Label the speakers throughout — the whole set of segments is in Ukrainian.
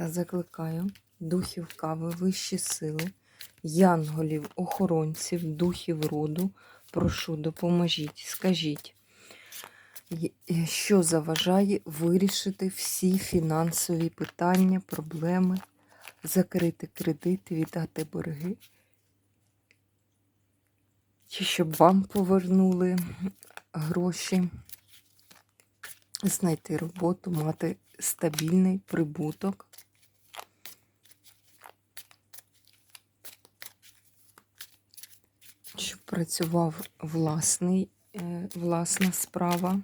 Speaker 1: Та закликаю духів кави, вищі сили, янголів, охоронців, духів роду. Прошу, допоможіть, скажіть, що заважає вирішити всі фінансові питання, проблеми, закрити кредити, віддати борги. Чи щоб вам повернули гроші, знайти роботу, мати стабільний прибуток. щоб працював власний, е, власна справа.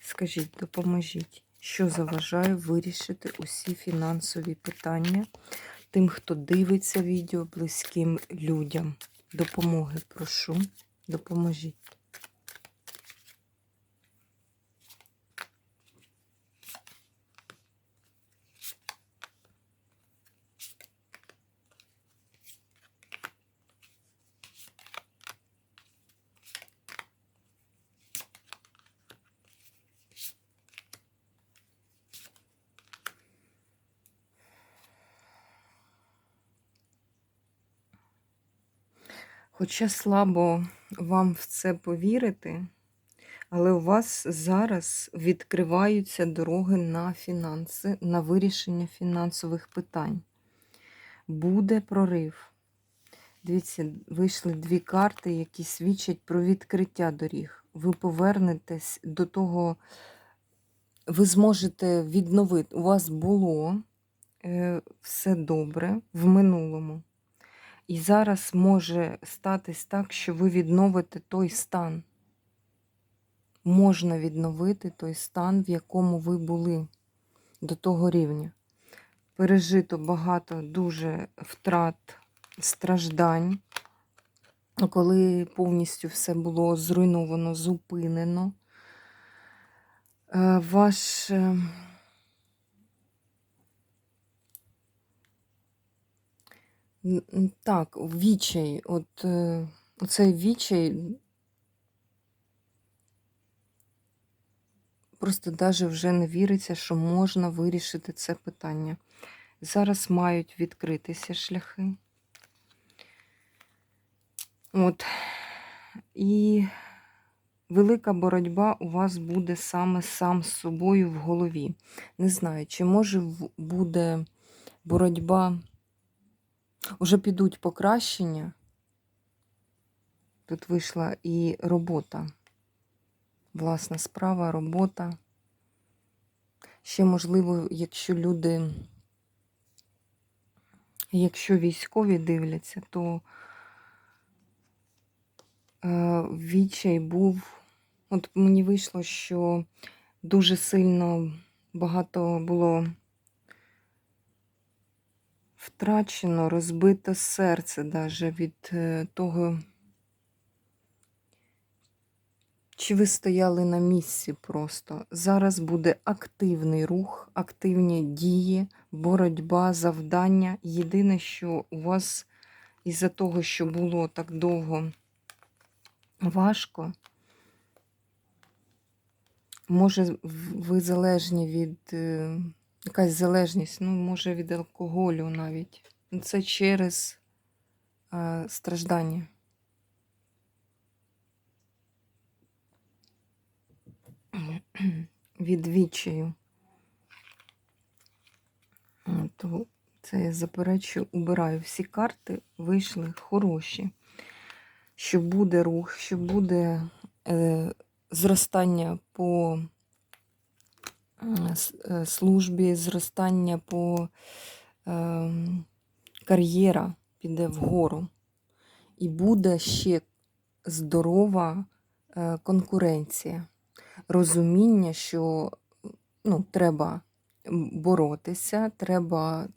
Speaker 1: Скажіть, допоможіть, що заважає вирішити усі фінансові питання тим, хто дивиться відео близьким людям. Допомоги прошу, допоможіть. Хоча слабо вам в це повірити, але у вас зараз відкриваються дороги на фінанси, на вирішення фінансових питань. Буде прорив. Дивіться, вийшли дві карти, які свідчать про відкриття доріг. Ви повернетесь до того, ви зможете відновити. У вас було е, все добре в минулому. І зараз може статись так, що ви відновите той стан. Можна відновити той стан, в якому ви були до того рівня. Пережито багато дуже втрат, страждань, коли повністю все було зруйновано, зупинено. Е, Ваш Так, відчай, от е, оцей відчай просто даже вже не віриться, що можна вирішити це питання. Зараз мають відкритися шляхи. От. І велика боротьба у вас буде саме сам з собою в голові. Не знаю, чи може буде боротьба. Уже підуть покращення. Тут вийшла і робота. Власна справа, робота. Ще, можливо, якщо люди, якщо військові дивляться, то е, відчай був. От мені вийшло, що дуже сильно багато було втрачено, розбите серце даже від е, того, чи ви стояли на місці просто. Зараз буде активний рух, активні дії, боротьба, завдання. Єдине, що у вас із-за того, що було так довго важко, може, ви залежні від е, якась залежність, ну, може, від алкоголю навіть. Це через е, страждання. Від відчаю. То Це я заперечую, убираю. Всі карти вийшли хороші. Що буде рух, що буде е, зростання по службі, зростання по е, кар'єра піде вгору. І буде ще здорова е, конкуренція. розуміння, що ну, треба боротися, треба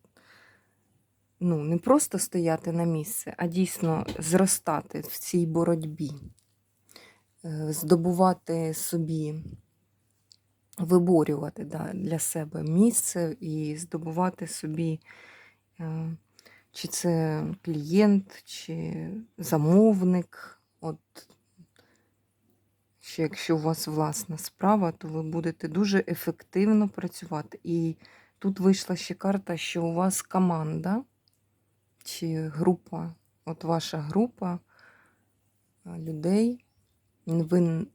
Speaker 1: ну, не просто стояти на місці, а дійсно зростати в цій боротьбі, Е, здобувати собі, виборювати да, для себе місце і здобувати собі, е, чи це клієнт, чи замовник. От, що якщо у вас власна справа, то ви будете дуже ефективно працювати. І тут вийшла ще карта, що у вас команда чи група, от ваша група людей, ви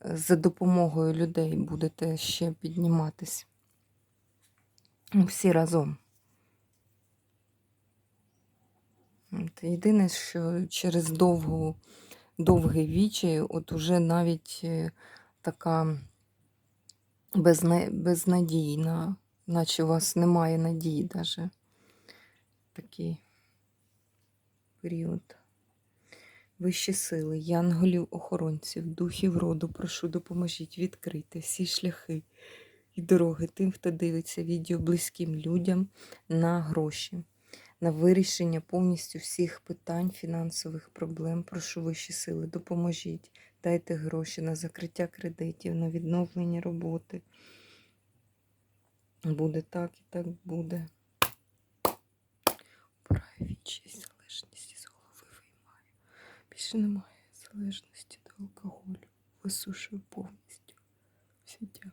Speaker 1: за допомогою людей будете ще підніматись. Ну, Всі разом. От, Єдине, що через довгу, довгий вічі, от уже навіть е, така безна... безнадійна, наче у вас немає надії даже такий період. Вищі сили, янголів, охоронців, духів роду, прошу, допоможіть відкрити всі шляхи і дороги тим, хто дивиться відео близьким людям на гроші, на вирішення повністю всіх питань, фінансових проблем. Прошу вищі сили, допоможіть, дайте гроші на закриття кредитів, на відновлення роботи. Буде так і так буде. Прає вічність, залежність. Більше немає залежності до алкоголю. Висушую повністю. Все дякую.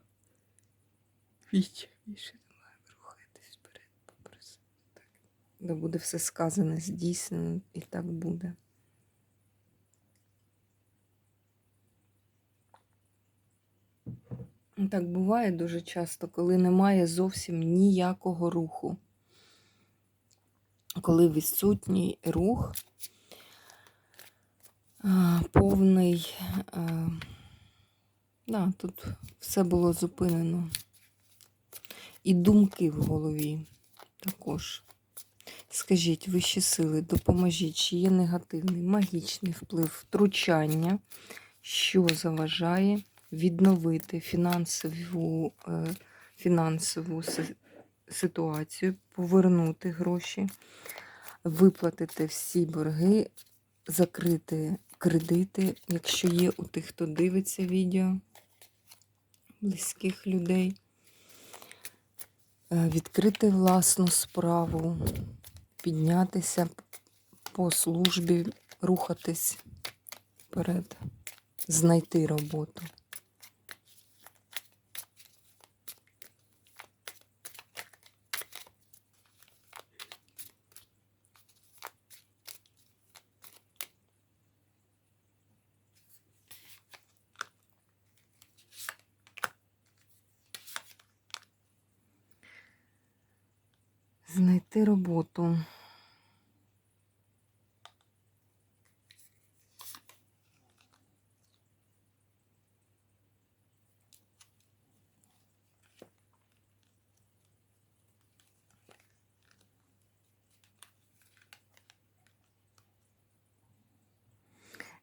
Speaker 1: Віч, більше немає. Рухайтесь вперед, попроси. Так. Да буде все сказане, здійснено, і так буде. Так буває дуже часто, коли немає зовсім ніякого руху. Коли відсутній рух, повний, да, тут все було зупинено. І думки в голові також. Скажіть, вищі сили, допоможіть, чи є негативний, магічний вплив, втручання, що заважає відновити фінансову, е, фінансову ситуацію, повернути гроші, виплатити всі борги, закрити кредити, якщо є у тих, хто дивиться відео, близьких людей, е, відкрити власну справу, піднятися по службі, рухатись вперед, знайти роботу. Знайти роботу.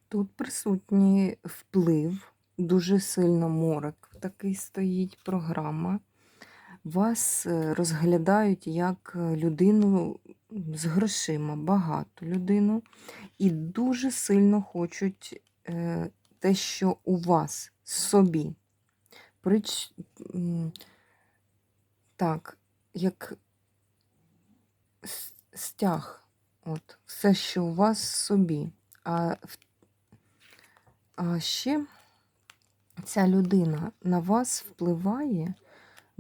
Speaker 1: Тут присутній вплив, дуже сильно морок такий стоїть програма. Вас е, розглядають як е, людину з грошима, багату людину, і дуже сильно хочуть е, те, що у вас собі. Прич... Так, як стяг, от, все, що у вас собі. А, а ще ця людина на вас впливає,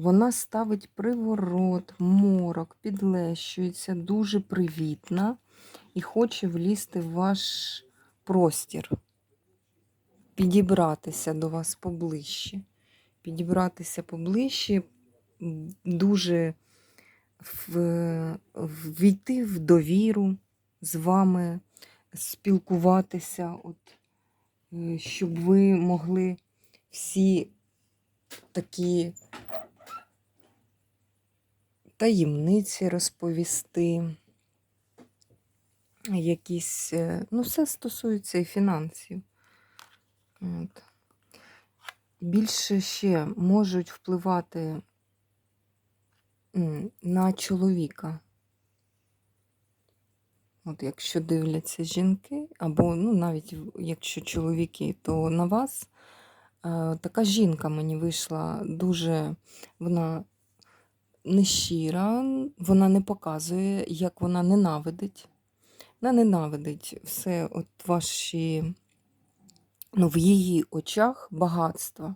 Speaker 1: вона ставить приворот, морок, підлещується, дуже привітна і хоче влізти в ваш простір, підібратися до вас поближче. Підібратися поближче, дуже війти в довіру з вами, спілкуватися, от, е, щоб ви могли всі такі таємниці розповісти, якісь, е, ну, все стосується і фінансів. От. більше ще можуть впливати на чоловіка. От якщо дивляться жінки, або ну, навіть якщо чоловіки, то на вас е, така жінка мені вийшла дуже, вона нещира, вона не показує, як вона ненавидить. Вона ненавидить все от ваші, ну, в її очах багатство.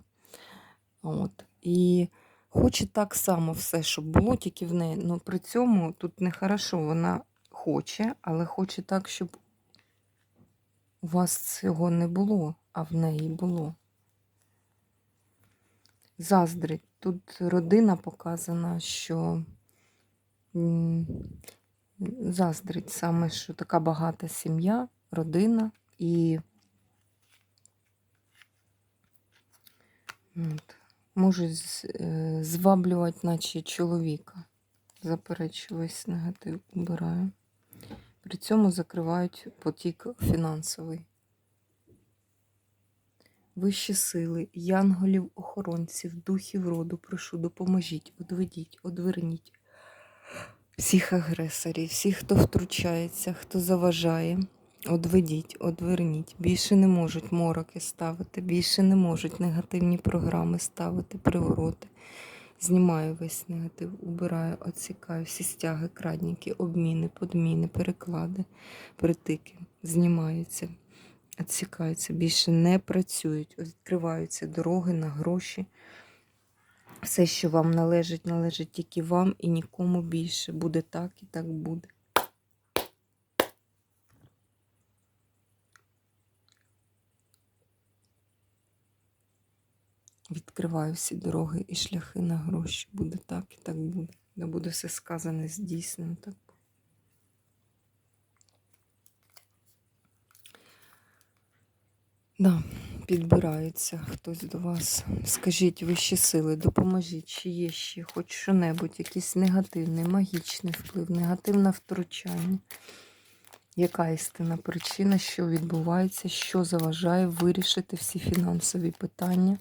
Speaker 1: От. І хоче так само все, щоб було тільки в неї. Ну, при цьому тут нехорошо, вона хоче, але хоче так, щоб у вас цього не було, а в неї було. Заздрить. Тут родина показана, що заздрить саме, що така багата сім'я, родина і от, можуть е, зваблювати, наче чоловіка. Заперечую весь негатив, убираю. При цьому закривають потік фінансовий. Вищі сили, янголів, охоронців, духів роду, прошу, допоможіть, одведіть, одверніть всіх агресорів, всіх, хто втручається, хто заважає. Одведіть, одверніть. Більше не можуть мороки ставити, більше не можуть негативні програми ставити, привороти. Знімаю весь негатив, убираю, отсікаю всі стяги, крадніки, обміни, подміни, переклади, притики. Знімаються, відсікаються, більше не працюють, відкриваються дороги на гроші. Все, що вам належить, належить тільки вам і нікому більше. Буде так і так буде. Відкриваю всі дороги і шляхи на гроші. Буде так і так буде. Не буде все сказане здійснено. Так Да, підбирається хтось до вас. Скажіть вищі сили, допоможіть, чи є ще хоч що-небудь, якийсь негативний, магічний вплив, негативне втручання. Яка істинна причина, що відбувається, що заважає вирішити всі фінансові питання,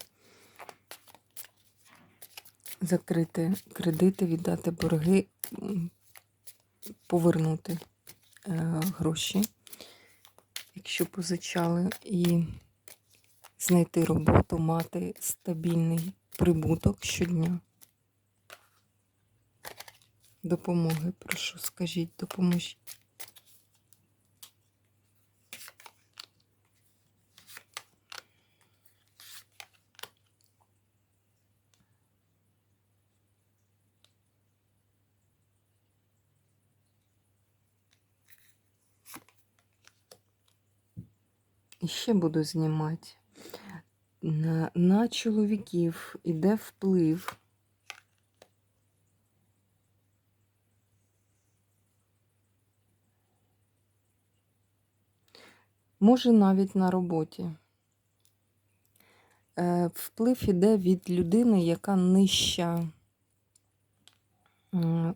Speaker 1: закрити кредити, віддати борги, повернути е, гроші, якщо позичали, і знайти роботу, мати стабільний прибуток щодня. Допомоги, прошу, скажіть, допоможіть. І ще буду знімати. На, на чоловіків іде вплив. Може навіть на роботі. Е, Вплив іде від людини, яка нижча.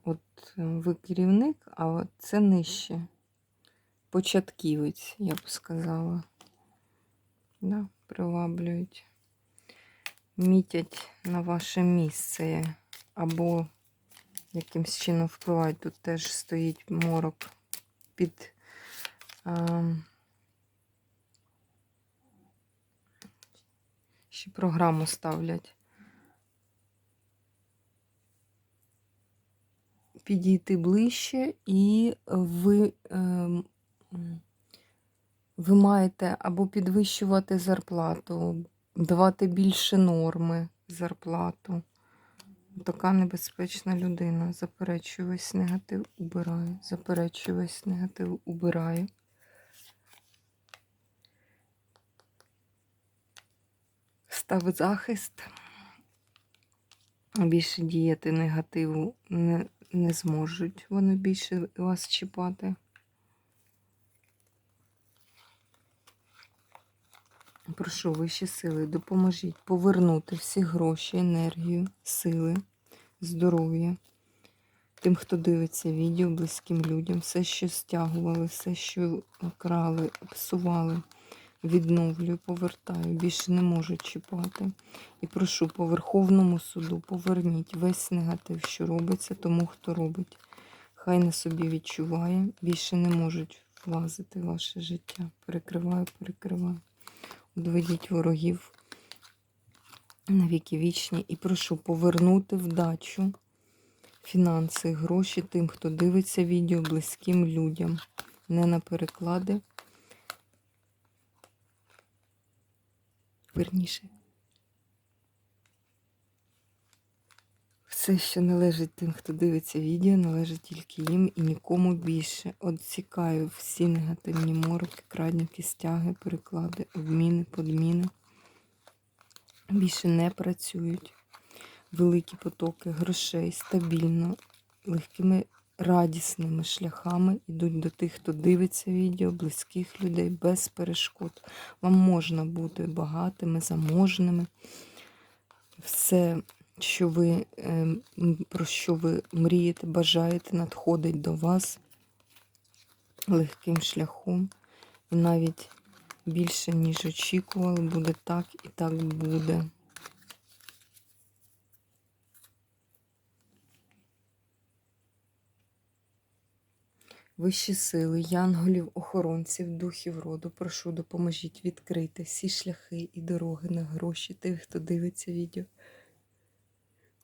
Speaker 1: От е, ви керівник, а це нижче. Початківець, я б сказала. Да, приваблюють. Мітять на ваше місце. Або якимсь чином впливають. Тут теж стоїть морок під. А, ще програму ставлять. Підійти ближче, і ви, м, ви маєте або підвищувати зарплату, давати більше норми зарплату. Така небезпечна людина. Заперечую весь негатив, убираю. Заперечую весь негатив, убираю. Став захист. Більше діяти негативу не, не зможуть вони більше вас чіпати. Прошу вищі сили, допоможіть повернути всі гроші, енергію, сили, здоров'я. Тим, хто дивиться відео, близьким людям, все, що стягували, все, що крали, псували, відновлюю, повертаю, більше не можу чіпати. І прошу по Верховному суду, поверніть весь негатив, що робиться, тому хто робить. Хай на собі відчуває, більше не можуть влазити в ваше життя. Перекриваю, перекриваю. Одведіть ворогів на віки вічні і прошу повернути вдачу, фінанси, гроші тим, хто дивиться відео близьким людям. Не на переклади. Верніше. Все, що належить тим, хто дивиться відео, належить тільки їм і нікому більше. Отсікаю всі негативні мороки, крадники, стяги, переклади, обміни, подміни. Більше не працюють. Великі потоки грошей стабільно, легкими, радісними шляхами йдуть до тих, хто дивиться відео, близьких людей без перешкод. Вам можна бути багатими, заможними. Все що ви, е, про що ви мрієте, бажаєте, надходить до вас легким шляхом. І навіть більше, ніж очікували, буде так і так буде. Вищі сили, янголів, охоронців, духів роду, прошу, допоможіть відкрити всі шляхи і дороги на гроші тих, хто дивиться відео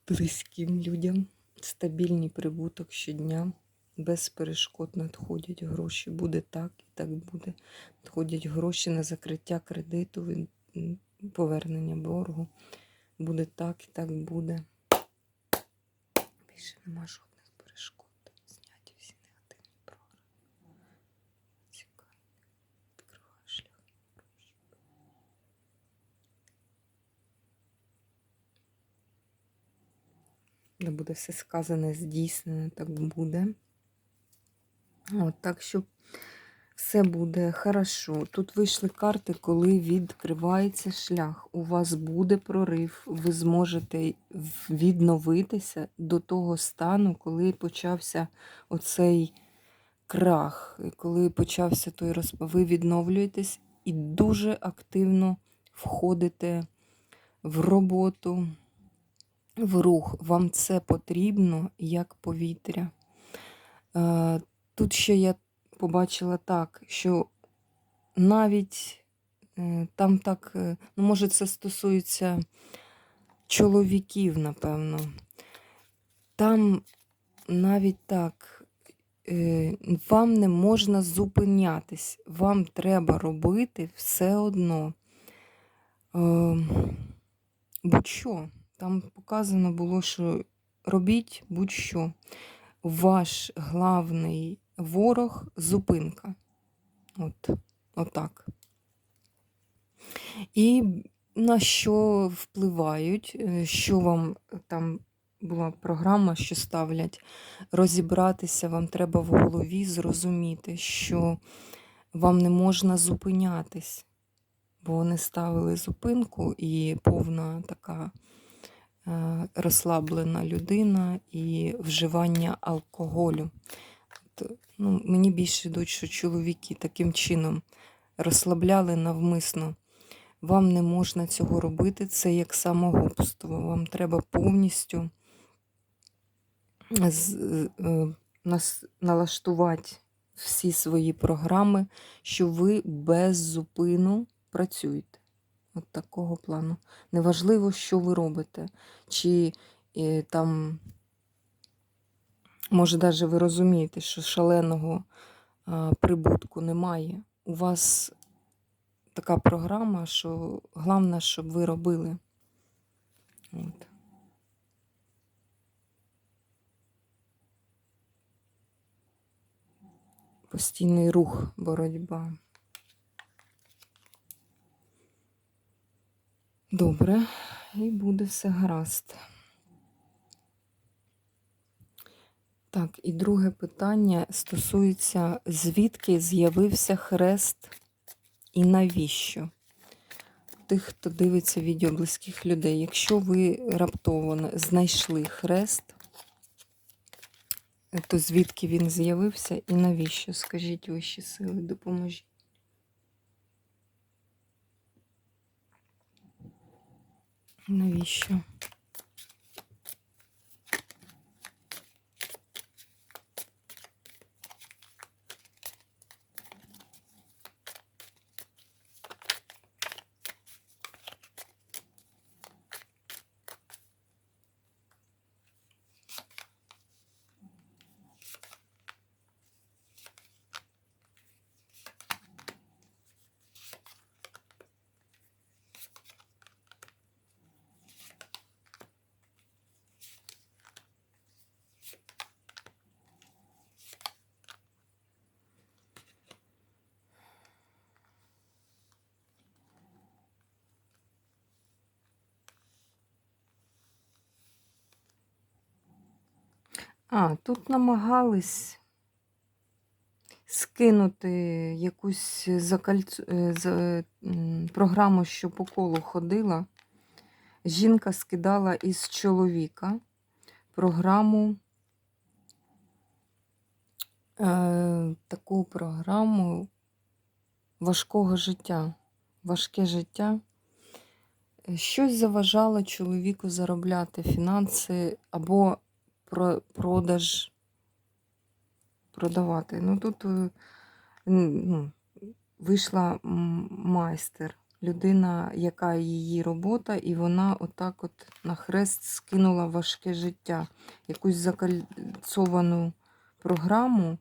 Speaker 1: близьким людям, стабільний прибуток щодня, без перешкод надходять гроші. Буде так і так буде. Надходять гроші на закриття кредиту, повернення боргу. Буде так і так буде. Більше нема жодних перешкод. Зняті всі негативні програми. Цікаво. Відкриваю шлях на гроші. Де буде все сказане, здійснене, так буде. От, так що все буде хорошо. Тут вийшли карти, коли відкривається шлях. У вас буде прорив, ви зможете відновитися до того стану, коли почався оцей крах, коли почався той розпад. Ви відновлюєтесь і дуже активно входите в роботу в рух. Вам це потрібно як повітря. Е, Тут ще я побачила так, що навіть е, там так, е, ну, може, це стосується чоловіків, напевно. Там навіть так, вам не можна зупинятись, вам треба робити все одно. Е, Будь-що. Там показано було, що робіть будь-що. Ваш главний ворог зупинка. От, Отак. І на що впливають, е, що вам там була програма, що ставлять, розібратися, вам треба в голові зрозуміти, що вам не можна зупинятись, бо вони ставили зупинку і повна така розслаблена людина і вживання алкоголю. Ну, мені більше йдуть, що чоловіки таким чином розслабляли навмисно. Вам не можна цього робити, це як самогубство. Вам треба повністю е, налаштувати всі свої програми, що ви без зупину працюєте. От такого плану. Неважливо, що ви робите. Чи е, там, може, навіть ви розумієте, що шаленого а, прибутку немає. У вас така програма, що головне, щоб ви робили. От. Постійний рух, боротьба. Добре, і буде все гаразд. Так, і друге питання стосується, звідки з'явився хрест і навіщо? Тих, хто дивиться відео близьких людей. Якщо ви раптово знайшли хрест, то звідки він з'явився і навіщо? Скажіть вищі сили, допоможіть. Навіщо? А, тут намагались скинути якусь закальцю... е, програму, що по колу ходила. Жінка скидала із чоловіка програму, е, таку програму важкого життя. Важке життя. Щось заважало чоловіку заробляти фінанси або про продаж продавати. Ну тут е, ну, вийшла майстер, людина, яка її робота, і вона отак от на хрест скинула важке життя, якусь закальцовану програму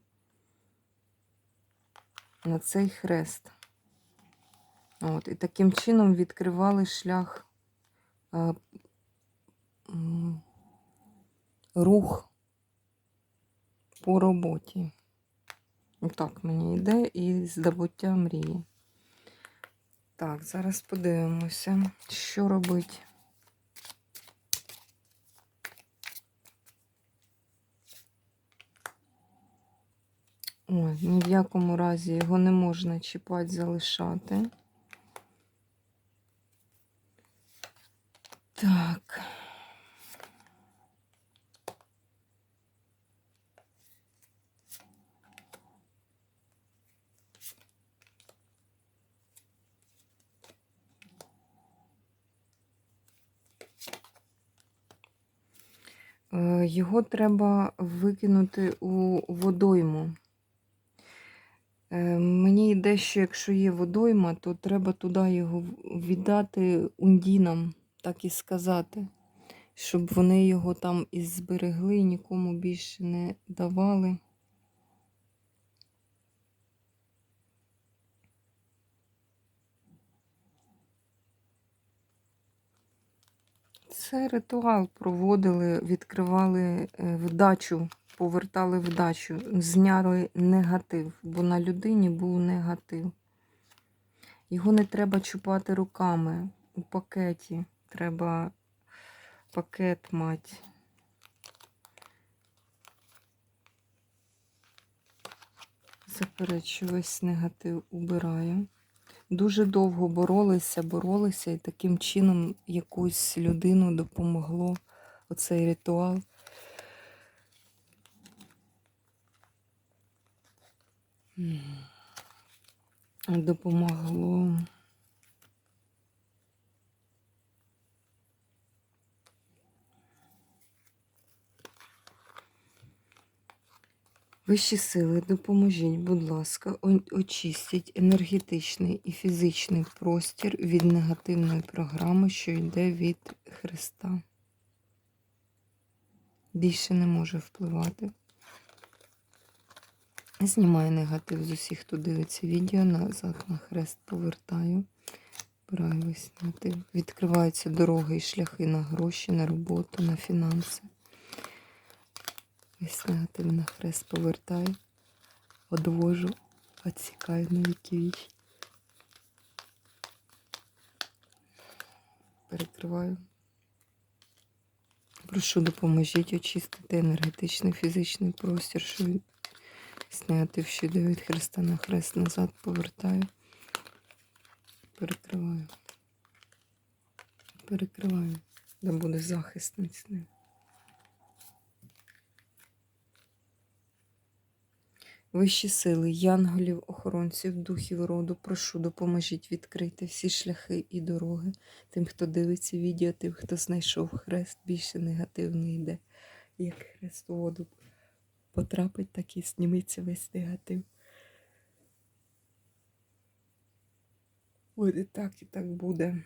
Speaker 1: на цей хрест. От, і таким чином відкривали шлях е, рух по роботі. Так мені йде і здобуття мрії. Так, зараз подивимося, що робить. Ой, ні в якому разі його не можна чіпати, залишати. Так. Його треба викинути у водойму. Е, Мені йде, що якщо є водойма, то треба туди його віддати ундінам, так і сказати, щоб вони його там і зберегли, і нікому більше не давали. Це ритуал проводили, відкривали е, вдачу, повертали вдачу, зняли негатив, бо на людині був негатив. Його не треба чупати руками у пакеті. Треба пакет мати. Заперечу, весь негатив убираю. Дуже довго боролися, боролися, і таким чином якусь людину допомогло оцей ритуал. Допомогло. Вищі сили, допоможіть, будь ласка, очистіть енергетичний і фізичний простір від негативної програми, що йде від Христа. Більше не може впливати. Знімаю негатив з усіх, хто дивиться відео, назад на хрест повертаю. Браю весь негатив. Відкриваються дороги і шляхи на гроші, на роботу, на фінанси. Весь негатив на хрест повертаю, одвожу, відсікаю на віки вічні. Перекриваю. Прошу, допоможіть очистити енергетичний фізичний простір, що від- весь негатив, що йде від хреста на хрест назад повертаю. Перекриваю. Перекриваю, де буде захист міцний. Вищі сили, янголів, охоронців, духів роду, прошу, допоможіть відкрити всі шляхи і дороги тим, хто дивиться відео, тим, хто знайшов хрест, більше негатив не йде. Як хрест у воду потрапить, так і зніметься весь негатив. Буде так і так буде.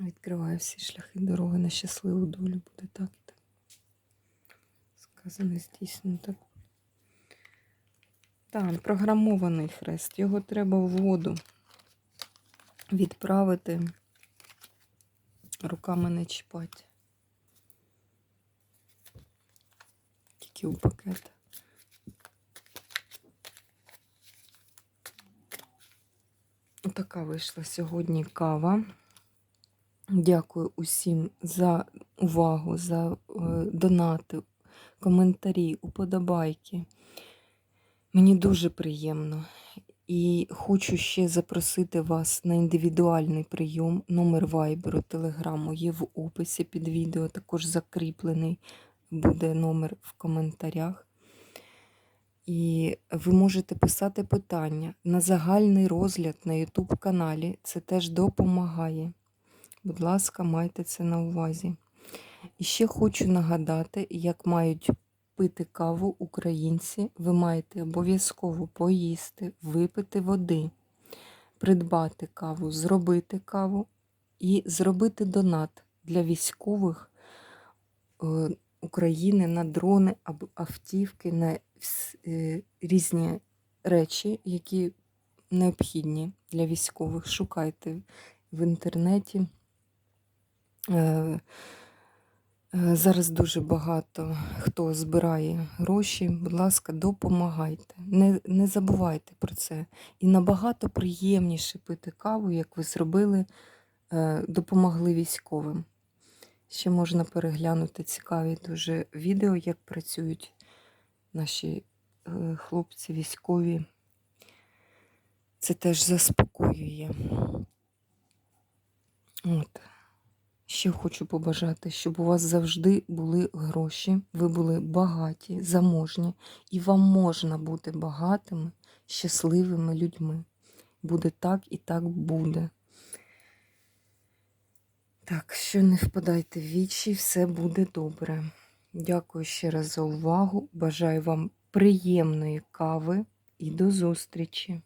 Speaker 1: Відкриваю всі шляхи дороги на щасливу долю. Буде так і так. Сказано, здійснено так. Так, програмований хрест. Його треба в воду відправити. Руками не чіпати. Тільки у пакет. Така вийшла сьогодні кава. Дякую усім за увагу, за е, донати, коментарі, уподобайки. Мені дуже приємно. І хочу ще запросити вас на індивідуальний прийом. Номер вайберу, телеграму є в описі під відео, також закріплений буде номер в коментарях. І ви можете писати питання на загальний розгляд на YouTube каналі. Це теж допомагає. Будь ласка, майте це на увазі. І ще хочу нагадати, як мають пити каву українці. Ви маєте обов'язково поїсти, випити води, придбати каву, зробити каву і зробити донат для військових е, України на дрони або автівки, на е, різні речі, які необхідні для військових. Шукайте в інтернеті. Е, Зараз дуже багато хто збирає гроші. Будь ласка, допомагайте. Не, не забувайте про це. І набагато приємніше пити каву, як ви зробили, е, допомогли військовим. Ще можна переглянути цікаві дуже відео, як працюють наші е, хлопці військові. Це теж заспокоює. От. Ще хочу побажати, щоб у вас завжди були гроші, ви були багаті, заможні, і вам можна бути багатими, щасливими людьми. Буде так і так буде. Так, що не впадайте в вічі, все буде добре. Дякую ще раз за увагу. Бажаю вам приємної кави і до зустрічі!